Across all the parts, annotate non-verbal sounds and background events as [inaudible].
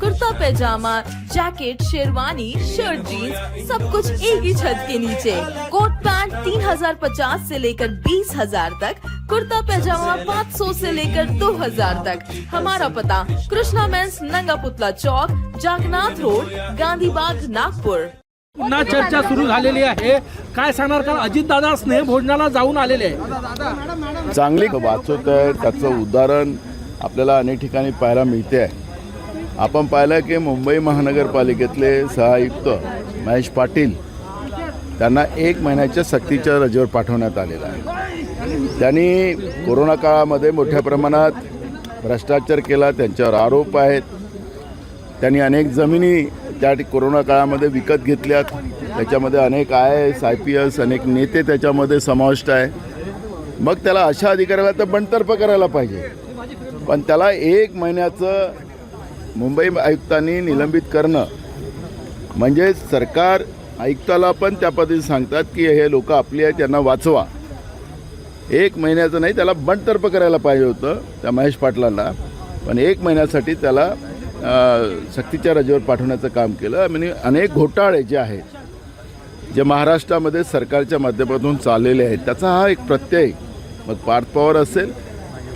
kurta pyjama jacket sherwani shirt jeans सब कुछ एक ही छत के नीचे। कोट पैंट तीन हजार पचास से लेकर बीस हजार तक कुर्ता पैजामा पाँच सौ से लेकर दो हजार तक। हमारा पता कृष्णा मेंस नंगा पुतला चौक जागनाथ रोड गांधी बाग नागपुर। पुन्हा चर्चा सुरू झालेली आहे. काय सांगणार कारण अजितदादा स्नेह भोजनाला जाऊन आलेले आहे चांगली वाचवत आहे. त्याचं उदाहरण आपल्याला अनेक ठिकाणी पाहायला मिळते आहे. आपण पाहिलं की मुंबई महानगरपालिकेतले सहआयुक्त महेश पाटील त्यांना एक महिन्याच्या सक्तीच्या रजेवर पाठवण्यात आलेला आहे. त्यांनी कोरोना काळामध्ये मोठ्या प्रमाणात भ्रष्टाचार केला त्यांच्यावर आरोप आहेत. त्यांनी अनेक जमिनी त्या ठिक- कोरोना काळामध्ये विकत घेतल्यात. त्याच्यामध्ये अनेक I S I P S अनेक नेते त्याच्यामध्ये समाविष्ट आहे. मग त्याला अशा अधिकाऱ्याला तर बंडतर्फ करायला पाहिजे. पण त्याला एक महिन्याचं मुंबई आयुक्तांनी निलंबित करणं. म्हणजे सरकार आयुक्ताला पण त्या पद्धतीने सांगतात की हे लोक आपली आहेत त्यांना वाचवा. एक महिन्याचं नाही त्याला बंडतर्फ करायला पाहिजे होतं त्या महेश पाटलांना. पण एक महिन्यासाठी त्याला सक्तीच्या रजेवर पाठवण्याचं काम केलं. म्हणजे अनेक घोटाळे जे आहेत जे महाराष्ट्रामध्ये सरकारच्या माध्यमातून चाललेले आहेत त्याचा हा एक प्रत्यय. मग पार्थ पवार असेल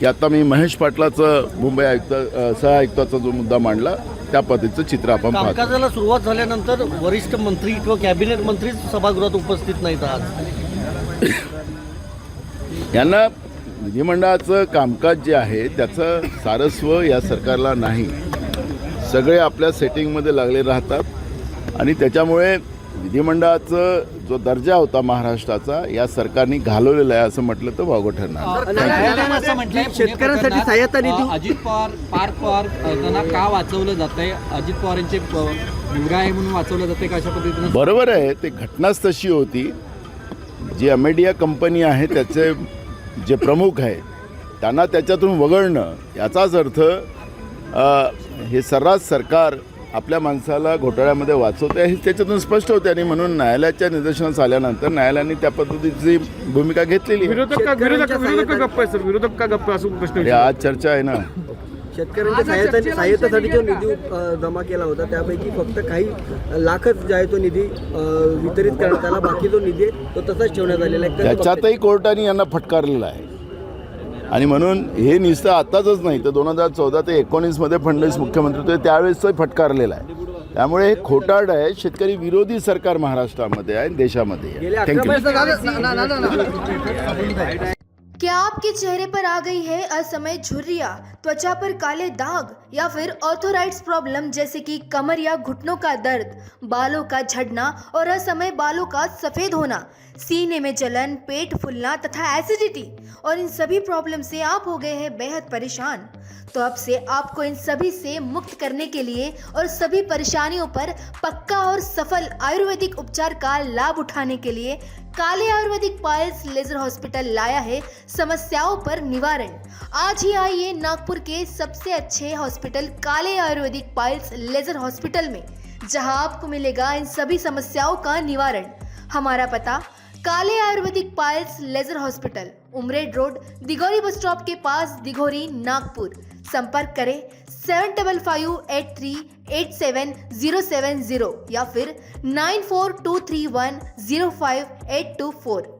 की आता मी महेश पाटलाचं मुंबई आयुक्त अ, सहआयुक्ताचा जो मुद्दा मांडला त्या पद्धतीचं चित्र आपण कामकाजाला सुरुवात झाल्यानंतर वरिष्ठ मंत्री किंवा कॅबिनेट मंत्रीच सभागृहात उपस्थित नाहीत आज. [coughs] यांना विधिमंडळाचं कामकाज जे आहे त्याचं सारस्व या सरकारला नाही. सगळे आपल्या सेटिंगमध्ये लागले राहतात. आणि त्याच्यामुळे विधिमंडळाचं जो दर्जा होता महाराष्ट्राचा या सरकारने घालवलेला आहे असं म्हटलं तर वावगं ठरणार. न्यायालयाने असं म्हटलंय शेतकऱ्यांसाठी सहाय्यता निधी- अजित पवार पार्थ पवार त्यांना का वाचवलं जातंय? अजित पवार यांचे मुलगा आहे म्हणून वाचवलं जाते का अशा पद्धतीनं? बरोबर आहे ते घटनाच तशी होती. जी अमेडिया कंपनी आहे त्याचे जे प्रमुख आहेत त्यांना त्याच्यातून वगळणं याचाच अर्थ अ, हे सर्रास सरकार आपल्या माणसाला घोटाळ्यामध्ये वाचवते हे त्याच्यातून स्पष्ट होते आणि म्हणून न्यायालयाच्या निदर्शनास आल्यानंतर न्यायालयाने त्या पद्धतीची भूमिका घेतलेली विरोधक का विरोधक विरोधक का गप्प आहे सर? विरोधक का गप्प असं प्रश्न. आज चर्चा आहे ना. शेतकऱ्यांच्या सहायता सहाय्यतेसाठी जो निधी जमा केला होता त्यापैकी फक्त काही लाखच जो आहे तो निधी वितरित करण्यात आला. बाकी जो निधी आहे तो तसाच ठेवण्यात आलेला आहे. त्याच्यातही कोर्टाने यांना फटकारलेलं आहे. आणि म्हणून हे नुसतं आत्ताच नाही तर दोन हजार चौदा ते एकोणीसमध्ये फडणवीस मुख्यमंत्री होते त्यावेळेसच फटकारलेलं आहे. त्यामुळे हे खोटारड आहे शेतकरी विरोधी सरकार महाराष्ट्रामध्ये आहे देशामध्ये थँक्यू क्या आपके चेहरे पर आ गई है असमय झुर्रिया? त्वचा पर काले दाग या फिर ऑर्थोराइड्स प्रॉब्लम जैसे कि कमर या घुटनों का दर्द बालों का झड़ना और असमय बालों का सफेद होना सीने में जलन पेट फूलना तथा एसिडिटी और इन सभी प्रॉब्लम से आप हो गए हैं बेहद परेशान। तो अब से आपको इन सभी से मुक्त करने के लिए और सभी परेशानियों पर पक्का और सफल आयुर्वेदिक उपचार का लाभ उठाने के लिए काले आयुर्वेदिक पायल्स लेजर हॉस्पिटल लाया है समस्याओं पर निवारण। आज ही आइए नागपुर के सबसे अच्छे हॉस्पिटल काले आयुर्वेदिक पायल्स लेजर हॉस्पिटल में, जहाँ आपको मिलेगा इन सभी समस्याओं का निवारण। हमारा पता Kale Ayurvedic piles laser hospital Umred road, Dighori bus stop के पास, दिघोरी, नागपुर। संपर्क करें seven double five eight three eight seven zero seven zero या फिर nine four two three one zero five eight two four